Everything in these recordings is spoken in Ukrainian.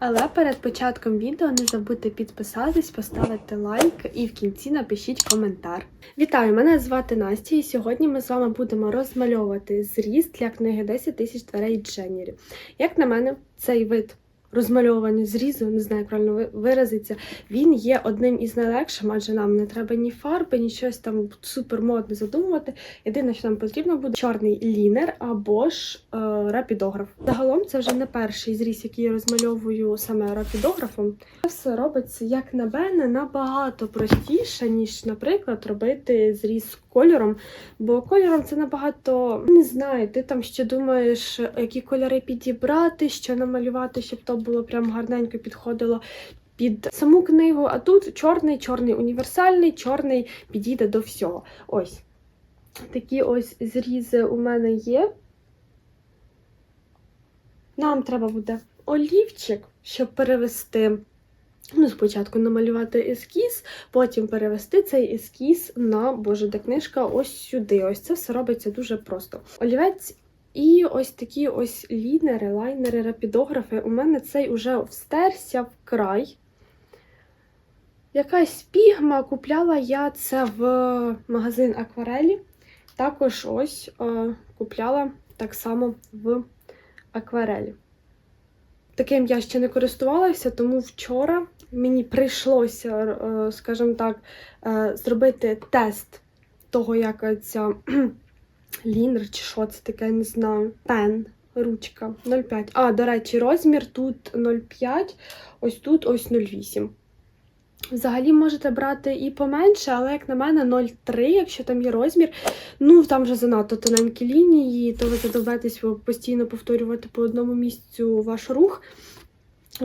Але перед початком відео не забудьте підписатись, поставити лайк і в кінці напишіть коментар. Вітаю! Мене звати Настя, і сьогодні ми з вами будемо розмальовувати зріст для книги 10 тисяч дверей Дженнірі. Як на мене, цей вид розмальовування зрізу, не знаю, як правильно виразиться, він є одним із найлегших, адже нам не треба ні фарби, ні щось там супермодне задумувати. Єдине, що нам потрібно буде чорний лінер або ж е, рапідограф. Загалом це вже не перший зріз, який я розмальовую саме рапідографом. Це все робиться, як на мене, набагато простіше, ніж, наприклад, робити зріз кольором. Бо кольором це набагато не знаю, ти там ще думаєш, які кольори підібрати, що намалювати, щоб то було прям гарненько підходило. Під саму книгу, а тут чорний, чорний універсальний, чорний підійде до всього. Ось такі ось зрізи у мене є. Нам треба буде олівчик, щоб перевести. Ну, спочатку намалювати ескіз, потім перевести цей ескіз на боже, де книжка ось сюди. Ось це все робиться дуже просто. Олівець і ось такі ось лінери, лайнери, рапідографи. У мене цей уже встерся вкрай. Якась пігма, купляла я це в магазин акварелі. Також ось е, купляла так само в акварелі. Таким я ще не користувалася, тому вчора мені прийшлося, е, скажімо так, е, зробити тест того, яка ця лінер чи що це таке, не знаю. Пен, ручка 0,5. А, до речі, розмір тут 0,5, ось тут ось 0,8. Взагалі можете брати і поменше, але, як на мене, 0,3, якщо там є розмір. Ну, там вже занадто тоненькі лінії, то ви задовбетесь постійно повторювати по одному місцю ваш рух.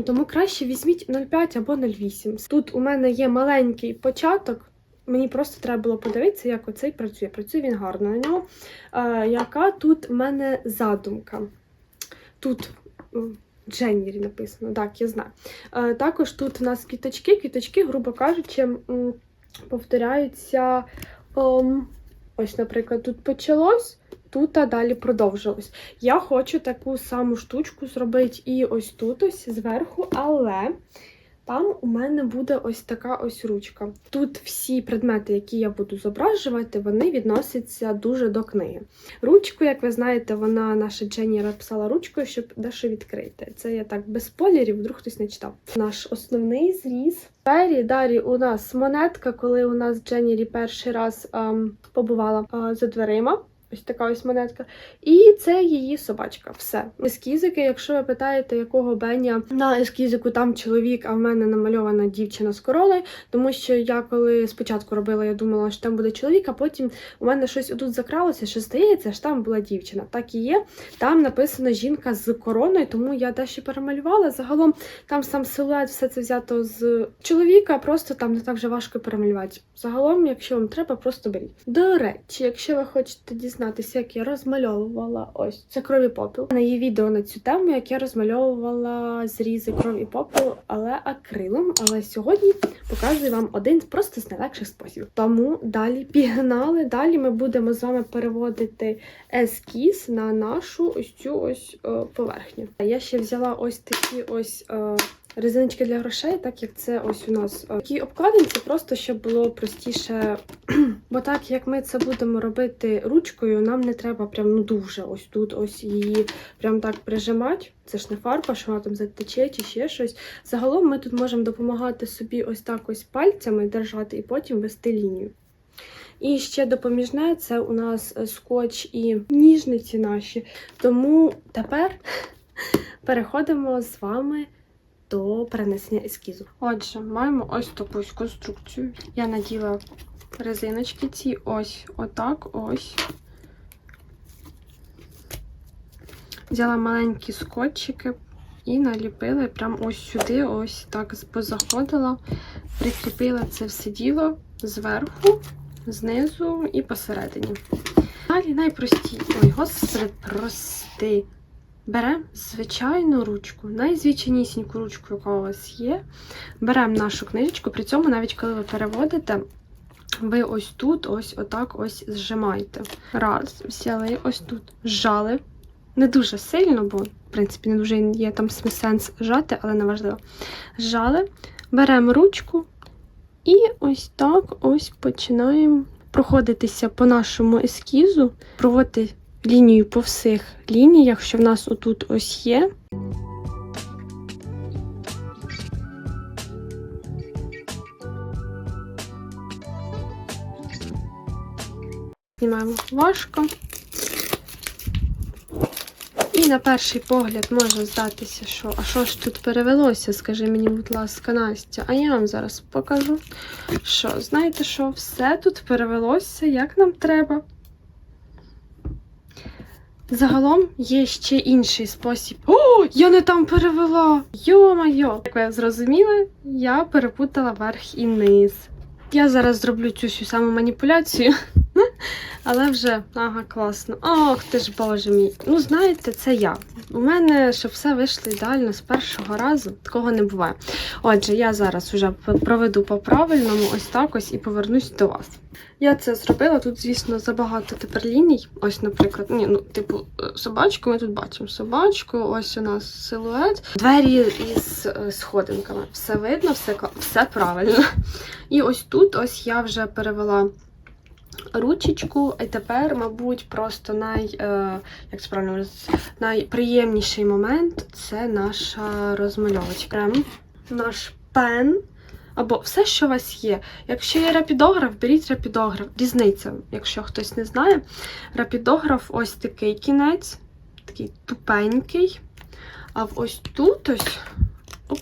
Тому краще візьміть 0,5 або 0,8. Тут у мене є маленький початок. Мені просто треба було подивитися, як оцей працює. Працює він гарно на нього. Е, яка тут в мене задумка? Тут Дженнірі написано, так, я знаю. Е, також тут у нас квіточки. Квіточки, грубо кажучи, повторяються. ем, ось, наприклад, тут почалось, тут а далі продовжилось. Я хочу таку саму штучку зробити і ось тут, ось зверху, але там у мене буде ось така ось ручка. Тут всі предмети, які я буду зображувати, вони відносяться дуже до книги. Ручку, як ви знаєте, вона наша Дженні написала ручкою, щоб дещо відкрити. Це я так без спойлерів, вдруг хтось не читав. Наш основний зріз. Далі, далі у нас монетка, коли у нас Дженні перший раз ем, побувала е, за дверима. Ось така ось монетка. І це її собачка. Все. Ескізики, якщо ви питаєте, якого Беня на ескізику там чоловік, а в мене намальована дівчина з королею, тому що я коли спочатку робила, я думала, що там буде чоловік, а потім у мене щось тут закралося, що здається, що там була дівчина. Так і є. Там написано жінка з короною, тому я дещо перемалювала. Загалом там сам силует, все це взято з чоловіка, просто там не так вже важко перемалювати. Загалом, якщо вам треба, просто беріть. До речі, якщо ви хочете дізнатися, як я розмальовувала ось це кров і попіл. Мене є відео на цю тему, як я розмальовувала зрізи кров і попіл, але акрилом. Але сьогодні показую вам один просто з найлегших способів. Тому далі пігнали. Далі ми будемо з вами переводити ескіз на нашу ось цю ось е, поверхню. Я ще взяла ось такі ось. е, Резиночки для грошей, так як це ось у нас е, такі обкладинці, просто щоб було простіше. Бо так як ми це будемо робити ручкою, нам не треба прям ну дуже ось тут ось її прям так прижимати. Це ж не фарба, що вона там затече чи ще щось. Загалом ми тут можемо допомагати собі ось так ось пальцями держати і потім вести лінію. І ще допоміжне це у нас е, скотч і ніжниці наші. Тому тепер переходимо з вами до перенесення ескізу. Отже, маємо ось таку конструкцію. Я наділа резиночки ці ось отак ось. Взяла маленькі скотчики і наліпила прямо ось сюди, ось так позаходила, прикріпила це все діло зверху, знизу і посередині. Далі найпрості. Ой, господи, прости. Беремо звичайну ручку, найзвичайнісіньку ручку, яка у вас є. Беремо нашу книжечку, при цьому, навіть коли ви переводите, ви ось тут, ось отак ось зжимаєте. Раз, взяли, ось тут зжали. Не дуже сильно, бо, в принципі, не дуже є там сенс жати, але не важливо. Зжали, беремо ручку і ось так ось починаємо проходитися по нашому ескізу, проводити лінію по всіх лініях, що в нас отут ось є. Знімаємо важко. І на перший погляд може здатися, що а що ж тут перевелося, скажи мені, будь ласка, Настя. А я вам зараз покажу, що, знаєте що, все тут перевелося, як нам треба. Загалом є ще інший спосіб. О, я не там перевела! Йо-майо! Як ви зрозуміли, я перепутала верх і низ. Я зараз зроблю цю всю саму маніпуляцію. Але вже, ага, класно. Ох, ти ж боже мій. Ну, знаєте, це я. У мене, щоб все вийшло ідеально з першого разу, такого не буває. Отже, я зараз вже проведу по правильному, ось так ось і повернусь до вас. Я це зробила. Тут, звісно, забагато тепер ліній. Ось, наприклад, ні, ну, типу, е, собачку ми тут бачимо собачку, ось у нас силует, двері із е, сходинками. Все видно, все, все правильно. І ось тут ось я вже перевела ручечку, і тепер, мабуть, просто най, е, як це правильно найприємніший момент це наша розмальовочка. Наш пен. Або все, що у вас є. Якщо є рапідограф, беріть рапідограф. Різниця, якщо хтось не знає. Рапідограф ось такий кінець, такий тупенький. А ось тут ось. Оп,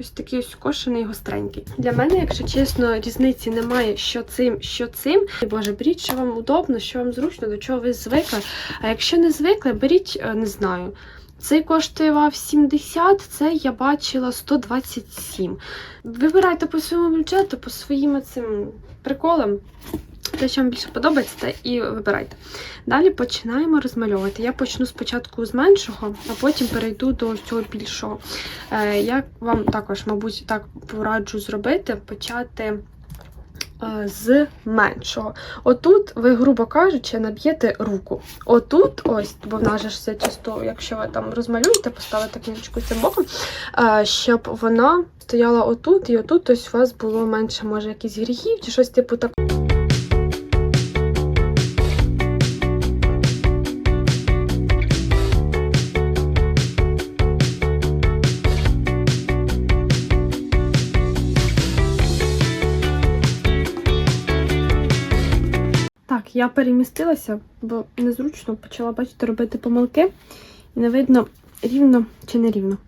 Ось такий ось кошений гостренький. Для мене, якщо чесно, різниці немає, що цим, що цим. Боже, беріть, що вам удобно, що вам зручно, до чого ви звикли. А якщо не звикли, беріть, е, не знаю. Цей коштував 70, цей я бачила 127. Вибирайте по своєму бюджету, по своїм цим приколам. Те, що вам більше подобається, те і вибирайте. Далі починаємо розмальовувати. Я почну спочатку з меншого, а потім перейду до цього більшого. Е, Я вам також, мабуть, так пораджу зробити, почати е, з меншого. Отут, ви, грубо кажучи, наб'єте руку. Отут, ось, бо в нас же все часто, якщо ви там розмалюєте, поставите книжку цим боком, е, щоб вона стояла отут, і отут ось у вас було менше, може, якісь гріхів чи щось типу такого. Я перемістилася, бо незручно почала бачити робити помилки. І не видно рівно чи не рівно.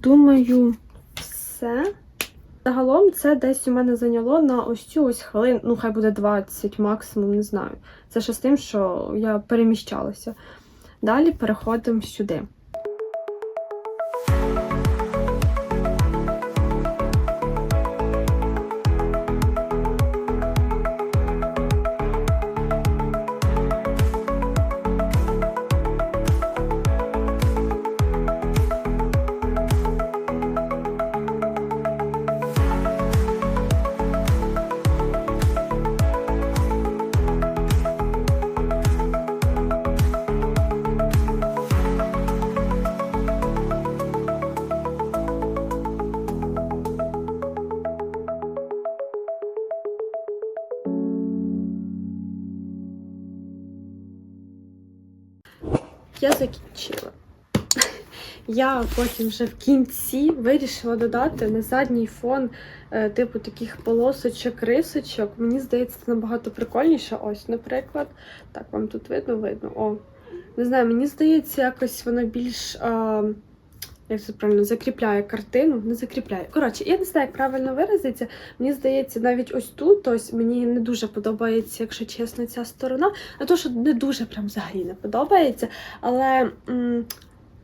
Думаю, все. Загалом це десь у мене зайняло на ось цю ось хвилин, ну хай буде 20 максимум, не знаю. Це ще з тим, що я переміщалася. Далі переходимо сюди. Я закінчила. Я потім вже в кінці вирішила додати на задній фон е, типу таких полосочок, рисочок. Мені здається, це набагато прикольніше. Ось, наприклад, так вам тут видно, видно. О, не знаю, мені здається, якось воно більш. А, як це правильно закріпляє картину, не закріпляє. Коротше, я не знаю, як правильно виразиться. Мені здається, навіть ось тут, ось мені не дуже подобається, якщо чесно, ця сторона. Не то, що не дуже прям взагалі не подобається. Але м,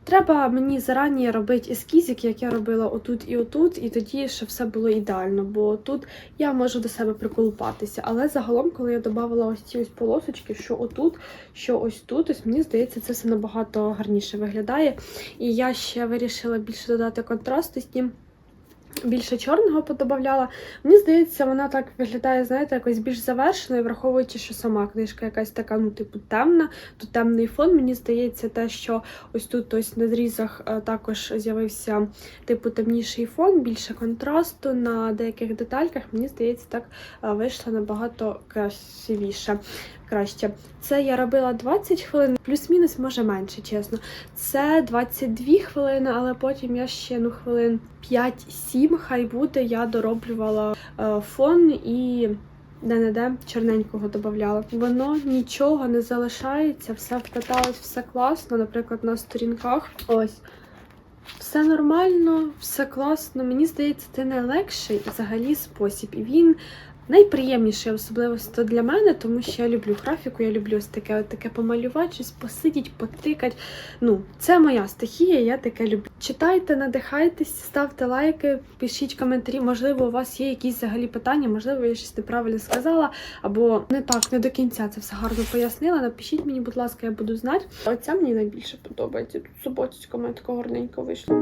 треба мені зарані робити ескізик, як я робила отут і отут, і тоді, щоб все було ідеально. Бо тут я можу до себе приколупатися. Але загалом, коли я додавала ось ці ось полосочки, що отут, що ось тут, ось мені здається, це все набагато гарніше виглядає. І я ще вирішила більше додати контрастості. Більше чорного подобавляла. Мені здається, вона так виглядає, знаєте, якось більш завершеною, враховуючи, що сама книжка якась така, ну, типу, темна, тут темний фон. Мені здається, те, що ось тут ось на зрізах е, також з'явився типу темніший фон, більше контрасту на деяких детальках. Мені здається, так е, вийшло набагато красивіше. Краще. Це я робила 20 хвилин, плюс-мінус, може менше, чесно. Це 22 хвилини, але потім я ще ну, хвилин 5-7, хай буде, я дороблювала е, фон і де-не-де чорненького додавала. Воно нічого не залишається, все вкаталось, все класно, наприклад, на сторінках. Ось. Все нормально, все класно. Мені здається, це найлегший взагалі спосіб. І він найприємніший, особливості для мене, тому що я люблю графіку, я люблю ось таке, от таке помалювати, щось посидіть, потикати. Ну, це моя стихія, я таке люблю. Читайте, надихайтесь, ставте лайки, пишіть коментарі. Можливо, у вас є якісь взагалі питання, можливо, я щось неправильно сказала, або не так, не до кінця це все гарно пояснила. Напишіть мені, будь ласка, я буду знати. Оця мені найбільше подобається. Тут суботицька мене така гарненько вийшла.